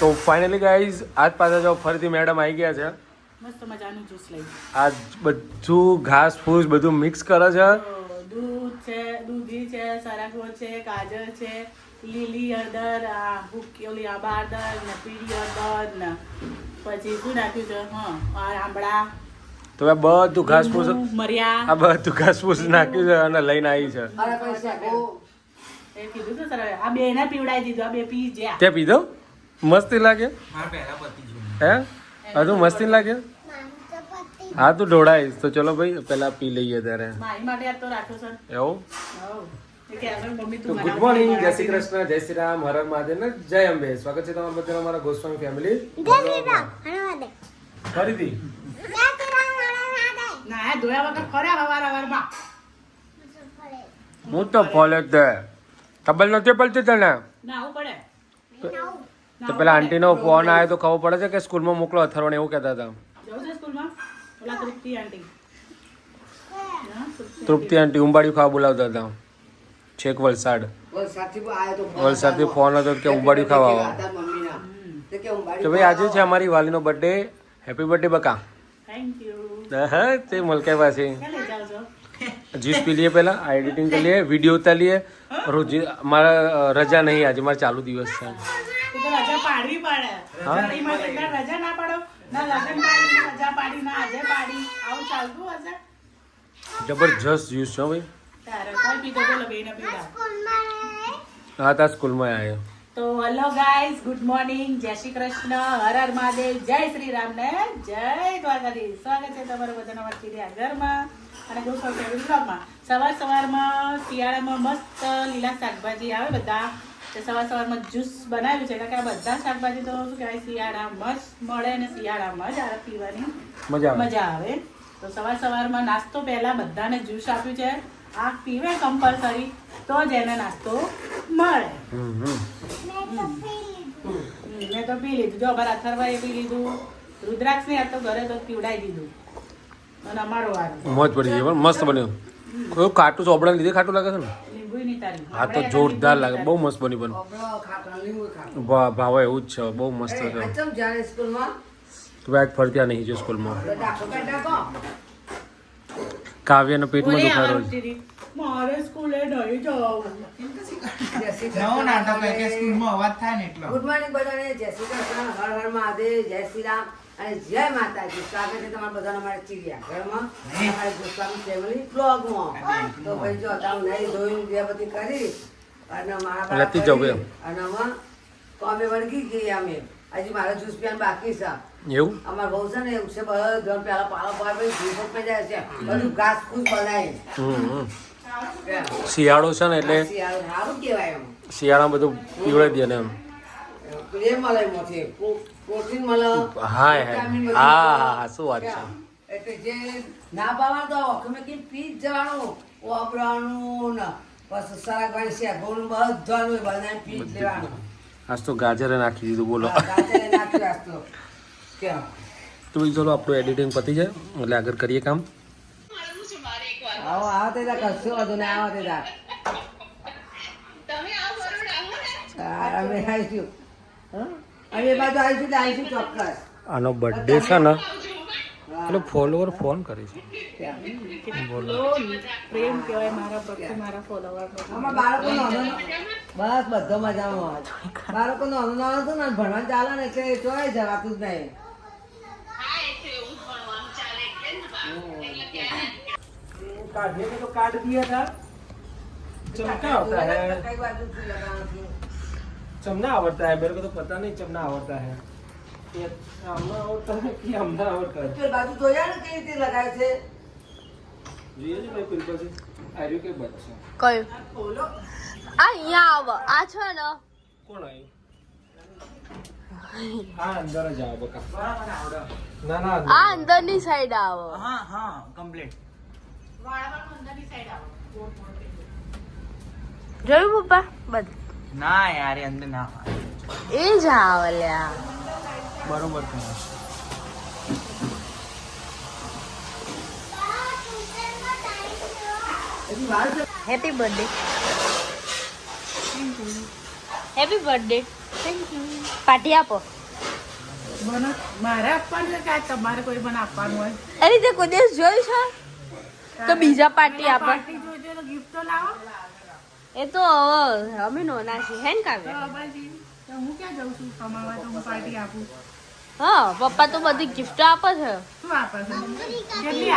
તો finally guys આજ પાછા જો ફરીથી મેડમ આવી ગયા છે. મસ્ત મજાનું જ્યુસ લઈ. આજ બધું ઘાસ ફૂસ બધું મિક્સ કરે છે. દૂધ છે દૂધી છે સરગવો છે ગાજર છે લીલી હળદર આ ભૂકી ઓલી આબા હળદર ને પીળી હળદર ને પછી શું નાખ્યું છે? હા આ આંબળા. તો આ બધું ઘાસ ફૂસ આ બધું ઘાસ ફૂસ નાખ્યું છે અને લઈને આવી છે. આ આ તે પીધો? મસ્તી લાગે? હે? હજુ મસ્તી લાગે? હા તું ઢોળાઈશ. તો ચલો ભાઈ પેલા પી લઈએ ત્યારે. મારી માટે આ તો રાખ્યો સર. એવું? ગુડ મોર્નિંગ જય શ્રી કૃષ્ણ જય શ્રી રામ હર હર મહાદેવ ને જય અંબે. સ્વાગત છે તમારા બધા અમારા ગોસ્વામી ફેમિલી ફરીથી. હું તો ફોલે જ તે. ખબર નથી પડતી તને? પડે. તો પેલા આંટીનો ફોન આવ્યો તો ખબર પડે છે કે સ્કૂલમાં મોકલો અથર્વણ એવું કહેતા હતા. તૃપ્તિ આંટી. ઉંબાડિયું ખાવા બોલાવતા હતા. છેક વલસાડ. વલસાડથી ફોન હતો કે ઉંબાડિયું ખાવા આવો. હતા મમ્મીના. તે ભાઈ આજે છે અમારી વાલીનો બર્થડે હેપી બર્થડે બકા. થેન્ક હા તે મલકાઈ પાસે ક્યાં લઈ જાઓ છો? જ્યુસ પી લઈએ પહેલાં આ એડિટિંગ કરી લઈએ વીડિયો ઉતાર લઈએ. રોજ મારા રજા નહીં આજે મારે ચાલુ દિવસ છે. તો રજા પાડવી પડે. રજાઈમાં તો રજા ના પાડો. ના લગન પાડી રજા પાડી ના આજે પાડી. આવું ચાલતું હશે? જબરજસ્ત યુઝ છે ભાઈ. તારે કોઈ પીધો બોલો બેન પીડા હા તા સ્કૂલમાં આવ્યો તો હેલો ગાઈઝ ગુડ મોર્નિંગ જય શ્રી કૃષ્ણ. હર હર મહાદેવ. જય શ્રી રામ ને જય દ્વારકાધીશ. સ્વાગત છે તમારું બધાના વચ્ચે ઘરમાં અને બહુ સૌ બ્લોગમાં સવાર સવારમાં શિયાળામાં મસ્ત લીલા શાકભાજી આવે બધા. તે સવાર સવારમાં જ્યુસ બનાવ્યું છે. કારણ કે આ બધા શાકભાજી તો શું કહેવાય શિયાળામાં જ મળે અને શિયાળામાં જ આ પીવાની મજા આવે. મજા આવે. તો સવાર સવારમાં નાસ્તો પહેલા બધાને જ્યુસ આપ્યું છે. આ પીવે કમ્પલસરી તો જ એને નાસ્તો મળે. મેં તો પી લીધું. જો અમારા અથર્વાએ પી લીધું. રુદ્રાક્ષ ને આ તો ઘરે તો પીવડાવી દીધું. અને અમારો વાર. મોજ પડી ગઈ મસ્ત બન્યું. ખાટું ચોપડા લીધે ખાટું લાગે છે ને? હા તો જોરદાર લાગે. બહુ મસ્ત બની બન વાહ ભાવે એવું જ છે. બહુ મસ્ત છે. તો ભાઈ આજ ફરતી આ નહીં જો સ્કૂલમાં. કાવ્યના પેટમાં ઓલી મારે સ્કૂલે નહીં જવું. નવો નાટક હોય કે સ્કૂલમાં અવાજ થાય ને એટલો. ગુડ મોર્નિંગ બધાને. જય શ્રી કૃષ્ણ. હર હર મહાદેવ. જય શ્રી રામ. અને જય માતાજી. સ્વાગત છે તમારા બધાનો અમારા ચીડિયા ઘરમાં. અમારા ગોસ્વામી ફેમિલી બ્લોગમાં તો ભાઈ જો તમે નહીં ધોઈને બે બધી કરી. અને મારા લતી એમ. અને અમે કોમે વળગી ગઈ અમે હજી મારે જ્યુસ પીવાનું બાકી છે. એવું? અમાર બહુ છે ને એવું છે બધા પેલા પાલો પાર પછી જ્યુસ જાય છે. બધું ઘાસ ફૂસ બનાવી. શિયાળો છે ને એટલે શિયાળામાં બધું પીવડાવી દે ને એમ. હા હા હા શું વાત છે. ના ભાવવાનું તો ઓખમે કે પી જવાનું. વાપરવાનું ને. પછી શાકભાજી શેકોનું બધાનું બનાવીને પી લેવાનું. આજ તો ગાજરે નાખી દીધું બોલો. ગાજરે નાખ્યું આજ તો. કેમ? તો ચલો આપણું એડિટિંગ પતી જાય. એટલે આગળ કરીએ કામ. આવો આવો તે જા કશું વાંધો ને આવો તે તા અમે આવીશું. હં? અમે બાજુ આવીશું તો આવીશું ચોક્કસ. આનો બર્થડે છે ને એટલે ફોલોવર ફોન કરે છે. બોલો. પ્રેમ કહેવાય મારા પ્રત્યે મારા ફોલોવર આમાં બાળકો નાનો બસ બધો મજામાં બાળકો નાનો નાનો હતું ને ભણવા ચાલે ને એટલે ચોય જવાતું જ નહીં. काटने को तो काट दिया था चमका होता है કઈ બાજુથી લગાવવાનું છે? चमना आवड़ता है मेरे को तो पता नहीं चमना आवड़ता है ये आमना आवड़ता है कि आमना आवड़ता है પેલી બાજુ જોયા ને કેવી રીતે લગાવે છે જોઈએ છે ભાઈ પિમ્પલ છે આર્યુ કે બચ્ચા કયું બોલો આ અહીંયા આવો આ છે ને કોણ આવ્યું હા અંદર જ આવો બકા ના ના આ અંદરની સાઈડ આવો હા હા કમ્પ્લીટ જોયું પપ્પા? બધું. ના યાર અંદર ના એ જ આવે બરોબર તમે હજી વાર happy birthday thank you party આપો. મને મારે આપવાનું કાંઈ તમારે કોઈ મને આપવાનું હોય? એ રીતે કોઈ દિવસ જોયું છે? તો બીજા પાર્ટી આપે. પાર્ટી તો લાવો. એ તો અમે નોના છીએ હે ને કાવ્ય હું ક્યાં જાઉં છું? કમાવા તો હું પાર્ટી આપું. હા પપ્પા તો બધી ગિફ્ટ આપે છે. શું આપે છે? કેટલી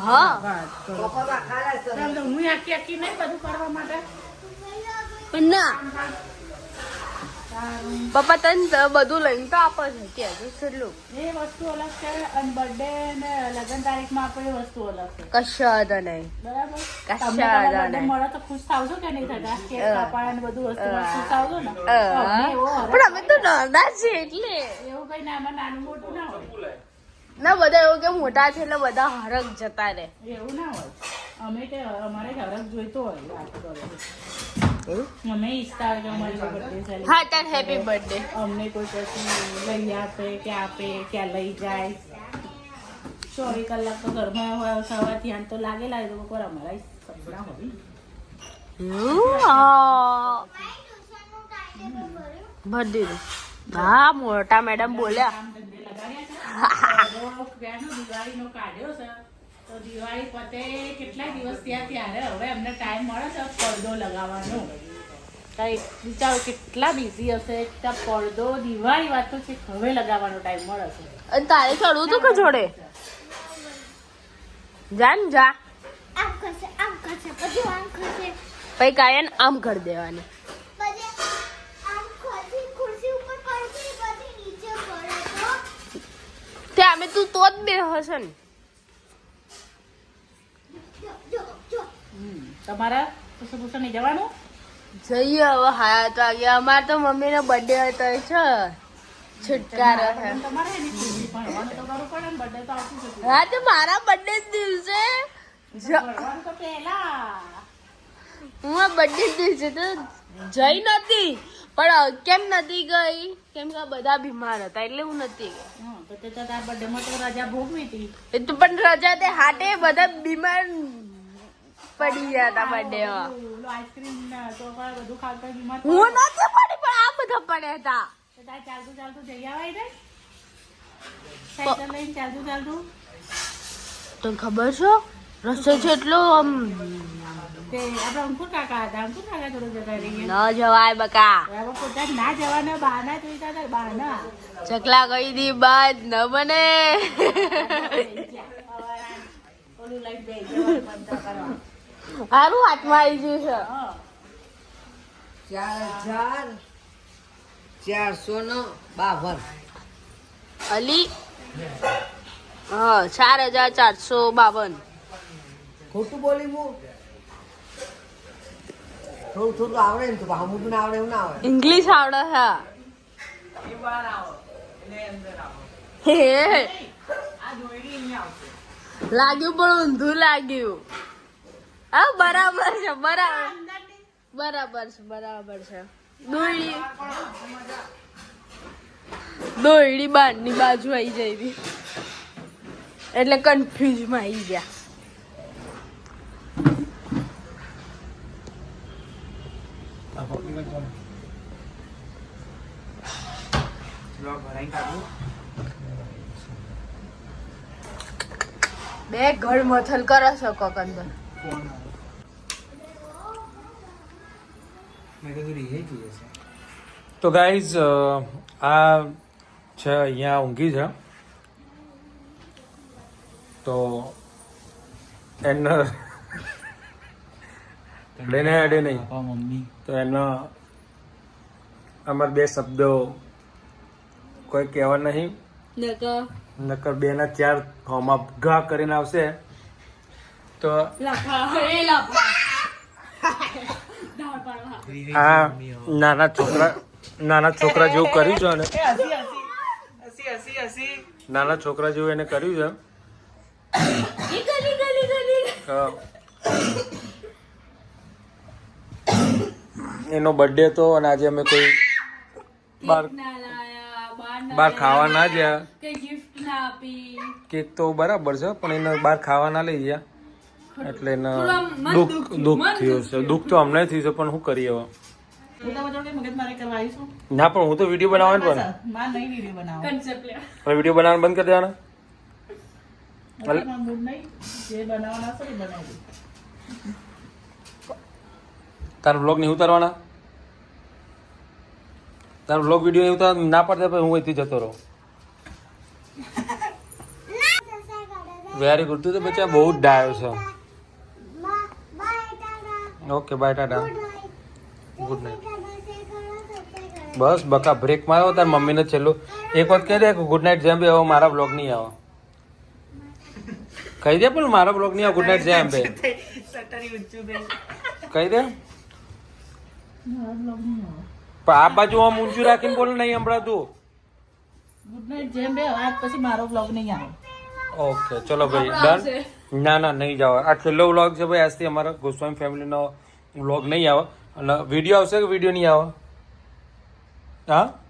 હા. આખી આખી નહીં બધું કરવા માટે? પણ ના. પપ્પા તને બધું લઈને તો આપો છે. કે હજુ છેલ્લું. એ વસ્તુ અલગ છે અને બર્થડે ને લગ્ન તારીખમાં આપે એ વસ્તુ અલગ છે. કશો હતો નહીં. બરાબર? કશા તમને તમારો વાંધો birthday નહીં. મળે તો ખુશ થાવશો કે નહીં થતા? કે અ. ને બધું વસ્તુ ખુશ થાવશો ને? પણ અમે તો નાના છે એટલે. એવું કઈ ના આમાં નાનું મોટું ના હોય. ના બધા એવું કે મોટા છે એટલે બધા હરક જતા રહે. એવું ના હોય. અમે તે અમારે હરક જોઈતો હોય અમે ઈચ્છતા હોય કે અમારી બર્થડે હા તાર હેપી બર્થડે અમને કોઈ પછી લઈ આપે કે આપે ક્યાં લઈ જાય. ચોવીસ કલાક તો ઘરમાં હોય સવાર ધ્યાન તો લાગેલા તો કોઈ અમારા સપના હોય. ભર હા મોટા મેડમ બોલ્યા. દિવાળીનો કાઢ્યો છે. તો દિવાળી પતે કેટલા દિવસ થયા ત્યારે હવે એમને ટાઈમ મળે છે પડદો લગાવવાનો. કઈ વિચારો કેટલા બિઝી હશે ત્યાં પડદો દિવાળી વાત તો છે હવે લગાવવાનો ટાઈમ મળે છે. અને તારે ચડવું તું કે જોડે? જા ને જા. આમ કરશે આમ કરશે પછી આમ કરશે. પછી કાયન આમ કરી દેવાની. પછી આમ ખુરશી ખુરશી ઉપર પડશે પછી નીચે પડે તો. તે અમે તું તો જ બે હશે ને જો જો જો હમ. તમારા પૂછો પૂછો નહીં જવાનું? જઈએ હવે હાયા તો આવ્યા અમારે તો મમ્મી નો બર્થડે હતો છે. છુટકારો. હા તો મારા બર્થડે દિવસે. હું બર્થડે દિવસે તો જઈ નથી પણ કેમ નથી ગઈ? કેમ કે બધા બીમાર હતા એટલે હું નથી ગઈ. પણ રજા તે હાટે બધા બીમાર પડી ગયા હતા બર્થડે માં હું નથી પડી પણ આ બધા પડ્યા હતા ચાલતું ચાલતું જઈ આવાય ને સાયકલ લઈને ચાલતું ચાલતું? તને ખબર છે? રસ્તો છે એટલો આમ ન જવાય બકા. ચકલા કઈ દી બાદ ન બને. હારું હાથમાં આવી ગયું છે. ચાર હજાર ચારસો નો બાવન. અલી? હા ચાર હજાર ચારસો બાવન. ખોટું બોલી હું? થોડું થોડું આવડે ને તો ભામું ના આવડે એવું ના આવડે. ઇંગ્લિશ આવડે છે એ બહાર આવો એટલે અંદર આવો હે લાગ્યું પણ ઊંધું લાગ્યું. હા બરાબર છે બરાબર. બરાબર છે બરાબર છે. દોયડી. દોયડી બારની બાજુ આવી જાય એટલે કન્ફ્યુઝમાં આવી ગયા. બે ઘર મથલ કરો છો કોકંદર ફોન આવે મેં કીધું રીહે જોઈએ છે તો ગાઈઝ આ છે અહીંયા ઊંઘી છે. તો એને લઈને અડે નહીં. મમ્મી. તો એનો અમાર બે શબ્દો કોઈ કહેવા નહીં. નકર. બે ના ચાર હોમાં ઘા કરીને આવશે. તો આ નાના છોકરા નાના છોકરા જેવું કર્યું છે ને એ હસી હસી. હસી હસી હસી. નાના છોકરા જેવું એને કર્યું છે. તો એનો બર્થડે હતો અને આજે અમે કોઈ બાર બહાર ખાવા ના ગયા. કેક તો બરાબર છે પણ એને બહાર ખાવા ના લઈ ગયા. એટલે દુઃખ દુઃખ થયું છે દુઃખ તો અમને થયું છે પણ શું કરીએ હવે હું ના પણ હું તો વીડિયો બનાવવાનું પણ વીડિયો બનાવો કન્સેપ્ટ લે. હવે વીડિયો બનાવવાનું બંધ કરી દેવાના? અત્યારમાં વ્લોગ નહીં. તારા ઉતારવાના? તારો વ્લોગ વીડિયો નહીં ઉતાર ના પડતા પછી હું અહીંથી જતો રહું. વેરી ગુડ તું તો બચ્ચા બહુ જ ડાયો છે. Okay bye tata good night બસ બકા બ્રેક આવ્યો તાર મમ્મીને છેલ્લું. એક વખત કહી દે ગુડ નાઇટ જેમ બે હવે મારા બ્લોગ નહીં આવે. કહી દે પણ મારા બ્લોગ નહીં આવે ગુડ નાઇટ જેમ બે. કહી દે. પણ આ બાજુ આમ ઊંચું રાખીને બોલ નહીં સંભળાતું ગુડ નાઇટ જેમ બે આજ પછી મારો બ્લોગ નહીં આવે. ઓકે ચલો ભાઈ ડન ના ના, નહીં જાવ આ છેલ્લો વ્લોગ છે ભાઈ, આજથી અમારા ગોસ્વામી ફેમિલીનો વ્લોગ નહીં આવે. અને વીડિયો આવશે કે વીડિયો નહીં આવે? હા?